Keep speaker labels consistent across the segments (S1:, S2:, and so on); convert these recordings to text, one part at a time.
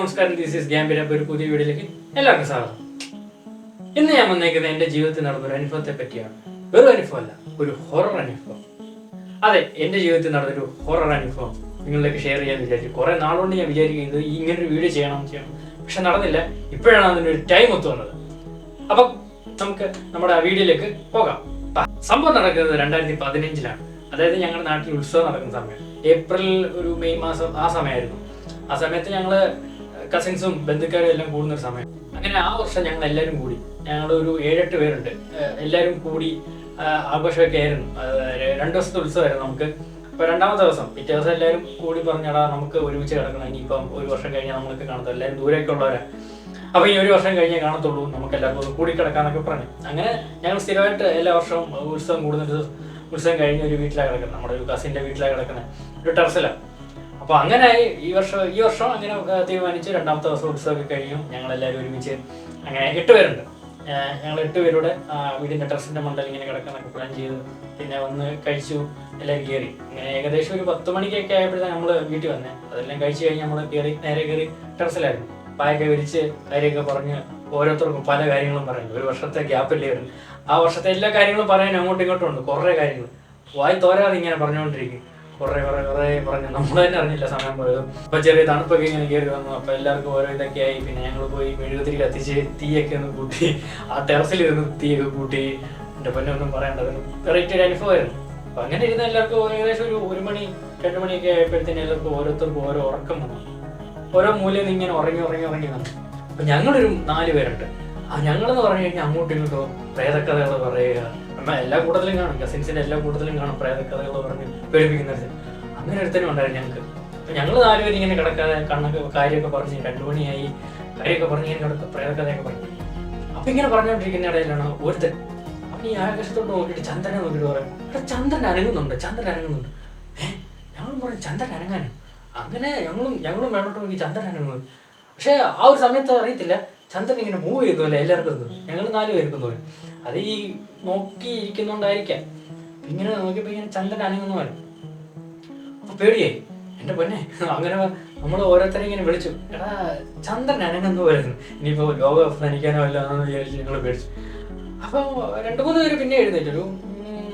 S1: നമസ്കാരം this is ഗ്യാമ്പിരപ്പ് ഒരു പുതിയ വീഡിയോയിലേക്ക് എല്ലാവർക്കും സ്വാഗതം. ഇന്ന് ഞാൻ വന്നേക്കുന്നത് എന്റെ ജീവിതത്തിൽ നടന്ന ഒരു അനുഭവത്തെ പറ്റിയാണ്. വെറും അനുഭവമല്ല ഒരു ഹൊറർ അനുഭവം. അതെ എന്റെ ജീവിതത്തിൽ നടന്ന ഒരു ഹൊറർ അനുഭവം നിങ്ങളിലേക്ക് ഷെയർ ചെയ്യാൻ വിചാരിച്ചു കുറേ നാളുകൊണ്ട് ഞാൻ വിചാരിക്കുന്നത് ഇങ്ങനൊരു വീഡിയോ ചെയ്യണം ചെയ്യണം. പക്ഷെ നടന്നില്ല. ഇപ്പോഴാണ് അതിന് ഒരു ടൈം ഒത്തു വന്നത്. അപ്പം നമുക്ക് നമ്മുടെ ആ വീഡിയോയിലേക്ക് പോകാം. സംഭവം നടക്കുന്നത് രണ്ടായിരത്തി പതിനഞ്ചിലാണ് അതായത് ഞങ്ങളുടെ നാട്ടിൽ ഉത്സവം നടക്കുന്ന സമയം. ഏപ്രിൽ ഒരു മെയ് മാസം ആ സമയമായിരുന്നു. ആ സമയത്ത് ഞങ്ങൾ കസിൻസും ബന്ധുക്കാരും എല്ലാം കൂടുന്ന ഒരു സമയം. അങ്ങനെ ആ വർഷം ഞങ്ങൾ എല്ലാവരും കൂടി. ഞങ്ങൾ ഒരു ഏഴെട്ട് പേരുണ്ട്. എല്ലാവരും കൂടി ആഘോഷമൊക്കെ ആയിരുന്നു. രണ്ട് ദിവസത്തെ ഉത്സവമായിരുന്നു നമുക്ക്. ഇപ്പൊ രണ്ടാമത്തെ ദിവസം. പിറ്റേ ദിവസം എല്ലാവരും കൂടി പറഞ്ഞടാ നമുക്ക് ഒരുമിച്ച് കിടക്കണം. ഇനിയിപ്പം ഒരു വർഷം കഴിഞ്ഞാൽ നമ്മൾക്ക് കാണത്തില്ല എല്ലാവരും ദൂരേക്ക് ഉള്ളവരാ. അപ്പൊ ഈ ഒരു വർഷം കഴിഞ്ഞേ കാണത്തുള്ളൂ. നമുക്ക് എല്ലാവർക്കും കൂടി കിടക്കാന്നൊക്കെ പറഞ്ഞു. അങ്ങനെ ഞങ്ങൾ സ്ഥിരമായിട്ട് എല്ലാ വർഷവും ഉത്സവം കൂടുന്നത് ഉത്സവം കഴിഞ്ഞ ഒരു വീട്ടിലാണ് കിടക്കുന്നത്. നമ്മുടെ ഒരു കസിന്റെ വീട്ടിലാണ് കിടക്കുന്നത്. ഒരു ടെറസിലാണ് അപ്പൊ അങ്ങനെ ഈ വർഷം ഈ വർഷം അങ്ങനെ തീരുമാനിച്ച് രണ്ടാമത്തെ ദിവസം ഉത്സവമൊക്കെ കഴിഞ്ഞു. ഞങ്ങൾ എല്ലാവരും ഒരുമിച്ച് അങ്ങനെ എട്ട് പേരുണ്ട്. ഞങ്ങൾ എട്ട് പേരുടെ വീടിന്റെ ടെറസിന്റെ മണ്ടൽ ഇങ്ങനെ കിടക്കാനൊക്കെ പ്ലാൻ ചെയ്തു. പിന്നെ ഒന്ന് കഴിച്ചു എല്ലാവരും കയറി. ഇങ്ങനെ ഏകദേശം ഒരു പത്ത് മണിക്കൊക്കെ ആയപ്പോഴത്തേക്ക് നമ്മൾ വീട്ടിൽ വന്നേ. അതെല്ലാം കഴിച്ചു കഴിഞ്ഞ് നമ്മൾ കയറി നേരെ കയറി ടെറസിലായിരുന്നു. പായൊക്കെ വിരിച്ച് കാര്യമൊക്കെ പറഞ്ഞ് ഓരോരുത്തർക്കും പല കാര്യങ്ങളും പറയുന്നു. ഒരു വർഷത്തെ ഗ്യാപ്പില്ലേ വരുന്നു ആ വർഷത്തെ എല്ലാ കാര്യങ്ങളും പറയാൻ അങ്ങോട്ടും ഇങ്ങോട്ടും ഉണ്ട്. കുറേ കാര്യങ്ങൾ. വായി തോരാതെ ഇങ്ങനെ പറഞ്ഞുകൊണ്ടിരിക്കും. കുറേ കുറേ കുറേ പറഞ്ഞു. നമ്മൾ തന്നെ അറിഞ്ഞില്ല സമയം പോയതും. അപ്പൊ ചെറിയ തണുപ്പൊക്കെ ഇങ്ങനെ കയറി വന്നു. അപ്പൊ എല്ലാവർക്കും ഓരോ ഇതൊക്കെ ആയി. പിന്നെ ഞങ്ങൾ പോയി മെഴുകുതിരി കത്തിച്ച് തീയൊക്കെ ഒന്ന് കൂട്ടി ആ ടെറസിൽ ഇരുന്ന് തീയൊക്കെ കൂട്ടി. എന്റെ പൊന്നൊന്നും പറയണ്ട. അതൊരു വെറൈറ്റി ഒരു അനുഭവമായിരുന്നു അപ്പൊ അങ്ങനെ ഇരുന്ന എല്ലാവർക്കും ഏകദേശം ഒരു ഒരു മണി രണ്ട് മണിയൊക്കെ ആയപ്പോഴത്തേനും എല്ലാവർക്കും ഓരോരുത്തർക്കും ഓരോ ഉറക്കം വന്നു. ഓരോ നിന്ന് ഇങ്ങനെ ഉറങ്ങി ഉറങ്ങി ഉറങ്ങി വന്നു. അപ്പൊ ഞങ്ങളൊരു നാല് പേരുണ്ട്. ആ ഞങ്ങളെന്ന് പറഞ്ഞു കഴിഞ്ഞാൽ അങ്ങോട്ടും ഇങ്ങോട്ടും പ്രേതക്കഥകൾ പറയുക. എല്ലാ കൂട്ടത്തിലും കാണും. കസിൻസിന്റെ എല്ലാ കൂട്ടത്തിലും കാണും. പ്രേതക്കഥകൾ പറഞ്ഞ് പേടിപ്പിക്കുന്ന അങ്ങനെ ഒരുത്തനും ഉണ്ടായിരുന്നു ഞങ്ങൾക്ക്. അപ്പൊ ഞങ്ങൾ നാലുപേരും ഇങ്ങനെ കിടക്കാതെ കണ്ണൊക്കെ കാര്യമൊക്കെ പറഞ്ഞ് രണ്ടു മണിയായി. കാര്യമൊക്കെ പറഞ്ഞ് ഇങ്ങനെ കിടക്ക പ്രേതക്കഥയൊക്കെ പറഞ്ഞു. അപ്പൊ ഇങ്ങനെ പറഞ്ഞുകൊണ്ടിരിക്കുന്ന ഇടയിലാണ് ഒരുത്തൻ. അപ്പൊ ഈ ആകാശത്തോട്ട് നോക്കിയിട്ട് ചന്ദ്രനെ നോക്കിയിട്ട് പറയും ചന്ദ്രൻ അനങ്ങുന്നുണ്ട് ചന്ദ്രൻ അനങ്ങുന്നുണ്ട്. ഏഹ് ഞങ്ങളും പറഞ്ഞു ചന്ദ്രൻ അനങ്ങാനും? അങ്ങനെ ഞങ്ങളും ഞങ്ങളും വേണ്ടോട്ട് നോക്കി ചന്ദ്രൻ അനങ്ങുന്നു. പക്ഷെ ആ ഒരു സമയത്ത് അറിയത്തില്ല ചന്ദ്രൻ ഇങ്ങനെ മൂവ് ചെയ്യുന്നില്ല എല്ലാവർക്കും ഇത്. ഞങ്ങൾ നാല് പേർക്കും തോന്നി. അത് ഈ നോക്കി ഇങ്ങനെ നോക്കിയപ്പോ ഇങ്ങനെ ചന്ദ്രൻ അനങ്ങുന്നു പോലെ അപ്പൊ പേടിയായി. എന്റെ പൊന്നെ അങ്ങനെ നമ്മൾ ഓരോരുത്തരെ ഇങ്ങനെ വിളിച്ചു. എടാ ചന്ദ്രൻ അനങ്ങുന്നു പോലെ ഇനിയിപ്പോ ലോക അവസാനിക്കാനോ അല്ല എന്ന് വിചാരിച്ച് ഞങ്ങൾ പേടിച്ചു. അപ്പൊ രണ്ടു മൂന്ന് പേര് പിന്നെ എഴുന്നേറ്റ്. ഒരു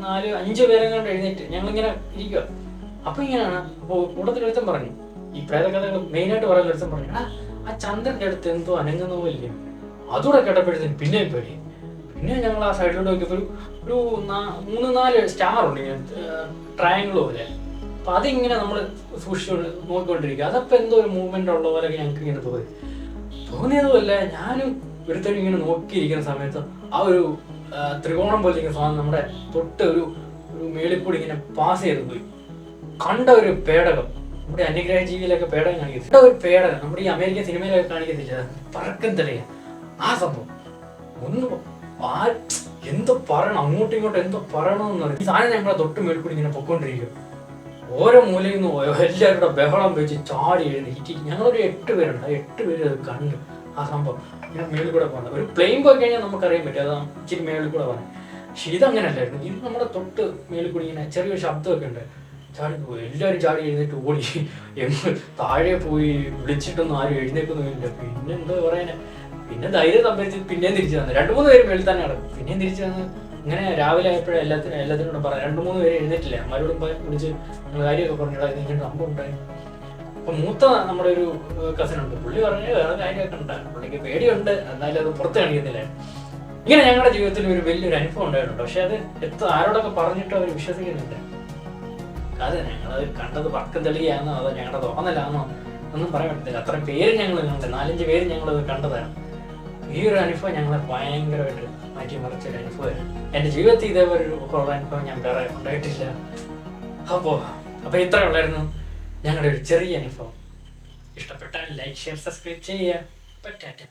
S1: നാല് അഞ്ച് പേരെ കൊണ്ട് എഴുന്നേറ്റ് ഞങ്ങളിങ്ങനെ ഇരിക്കുക അപ്പൊ ഇങ്ങനെയാണ്. അപ്പൊ കൂട്ടത്തിൽ ഒരുത്തൻ പറഞ്ഞു. ഈ പ്രേതകഥകൾ മെയിനായിട്ട് പറയുന്ന ഒരുത്തൻ പറഞ്ഞു എടാ ആ ചന്ദ്രന്റെ അടുത്ത് എന്തോ അനങ്ങുന്ന പോലെ അതുകൂടെ കേട്ടപ്പോഴത്തേന് പിന്നെയും പേടി. പിന്നെ ഞങ്ങൾ ആ സൈഡിലോട്ട് നോക്കിയപ്പോൾ ഒരു മൂന്ന് നാല് സ്റ്റാർ ഉണ്ട് ഇങ്ങനെ ട്രയാങ്കിൾ പോലെ. അപ്പൊ അതിങ്ങനെ നമ്മൾ സൂക്ഷിച്ചുകൊണ്ട് നോക്കിക്കൊണ്ടിരിക്കുക. അതപ്പോ എന്തോ ഒരു മൂവ്മെന്റ് ഉള്ള പോലെയൊക്കെ ഞങ്ങൾക്ക് ഇങ്ങനെ തോന്നി. തോന്നിയതുമല്ല ഞാനും ഒരുത്തരും ഇങ്ങനെ നോക്കിയിരിക്കുന്ന സമയത്ത് ആ ഒരു ത്രികോണം പോലെ ഇങ്ങനെ സാധനം നമ്മുടെ തൊട്ട് ഒരു ഒരു മേളിൽ കൂടി ഇങ്ങനെ പാസ് ചെയ്ത് പോയി. കണ്ട ഒരു പേടകം. നമ്മുടെ അന്യഗ്രഹ ജീവിയിലൊക്കെ പേടകം കാണിക്കത്തില്ല ഒരു പേടകം നമ്മുടെ ഈ അമേരിക്കൻ സിനിമയിലൊക്കെ കാണിക്കത്തില്ല. പറക്കും തെളിയ ആ സംഭവം. ഒന്ന് എന്തോ പറയണം? അങ്ങോട്ടും ഇങ്ങോട്ടും എന്തോ പറയണമെന്ന് പറയും ഈ സാധനം ഞങ്ങളെ തൊട്ട് മേൽക്കൂടി കൂടി ഇങ്ങനെ പൊക്കോണ്ടിരിക്കും ഓരോ മൂലയിൽ നിന്ന് എല്ലാവരുടെ ബഹളം വെച്ച് ചാടി എഴുന്നേറ്റ് ഞങ്ങളൊരു എട്ട് പേരുണ്ട്. ആ എട്ട് പേര് അത് കണ്ട് ആ സംഭവം ഞാൻ മേളിൽ കൂടെ പോകുന്നത് ഒരു പ്ലെയിൻ പോയി കഴിഞ്ഞാൽ നമുക്കറിയാൻ പറ്റും. അതാ ഇച്ചിരി മേളിൽ കൂടെ പോകുന്നത് പക്ഷെ ഇതങ്ങനല്ലായിരുന്നു. ഇത് നമ്മുടെ തൊട്ട് മേളിൽ കൂടി ഇങ്ങനെ ചെറിയൊരു ശബ്ദമൊക്കെ ഉണ്ട്. ചാടി പോയി. എല്ലാവരും ചാടി എഴുന്നേറ്റ് ഓടി. എങ്ങ് താഴെ പോയി വിളിച്ചിട്ടൊന്നും ആരും എഴുന്നേക്കൊന്നുമില്ല പിന്നെ എന്താ പറയാനാ? പിന്നെ ധൈര്യം സംഭരിച്ച് പിന്നെയും തിരിച്ചു വന്നു. രണ്ടു മൂന്ന് പേര് മേളിൽ തന്നെ നടക്കും പിന്നെയും തിരിച്ചു തന്നെ ഇങ്ങനെ രാവിലെ ആയപ്പോഴും എല്ലാത്തിനും എല്ലാത്തിനും കൂടെ പറയാം രണ്ടു മൂന്ന് പേര് എഴുന്നേറ്റില്ല? അമ്മരോടും വിളിച്ച് നിങ്ങൾ കാര്യമൊക്കെ പറഞ്ഞിടാ ഇങ്ങനെ സംഭവം ഉണ്ടായി? അപ്പൊ മൂത്ത നമ്മുടെ ഒരു കസിൻ ഉണ്ട്. പുള്ളി പറഞ്ഞു വേറെ കാര്യമൊക്കെ ഉണ്ടായിരുന്നു പുള്ളിക്ക് പേടിയുണ്ട്. എന്നാലും അത് പുറത്ത് കാണിക്കുന്നില്ല. ഇങ്ങനെ ഞങ്ങളുടെ ജീവിതത്തിൽ ഒരു വലിയൊരു അനുഭവം ഉണ്ടായിട്ടുണ്ട്. പക്ഷെ അത് എത്ര ആരോടൊക്കെ പറഞ്ഞിട്ട് അവർ വിശ്വസിക്കുന്നില്ല. അതെ ഞങ്ങളത് കണ്ടത് പക്കം തെളിയാന്നോ അതോ ഞങ്ങളുടെ തോന്നലാന്നോ ഒന്നും പറയാൻ പറ്റത്തില്ല. അത്ര പേര് ഞങ്ങൾ കണ്ടത് നാലഞ്ച് പേര് ഞങ്ങളത് കണ്ടതാണ്. ഈ ഒരു അനുഭവം ഞങ്ങളെ ഭയങ്കരമായിട്ട് മാറ്റിമറിച്ച ഒരു അനുഭവമായിരുന്നു. എന്റെ ജീവിതത്തിൽ ഇതേപോലെ ഒരു കുറവ് അനുഭവം ഞാൻ വേറെ ഉണ്ടായിട്ടില്ല. അപ്പോൾ അപ്പോൾ ഇത്ര ഉള്ളായിരുന്നു ഞങ്ങളുടെ ഒരു ചെറിയ അനുഭവം. ഇഷ്ടപ്പെട്ടാൽ ലൈക്ക് ഷെയർ സബ്സ്ക്രൈബ് ചെയ്യുക. പറ്റാറ്റ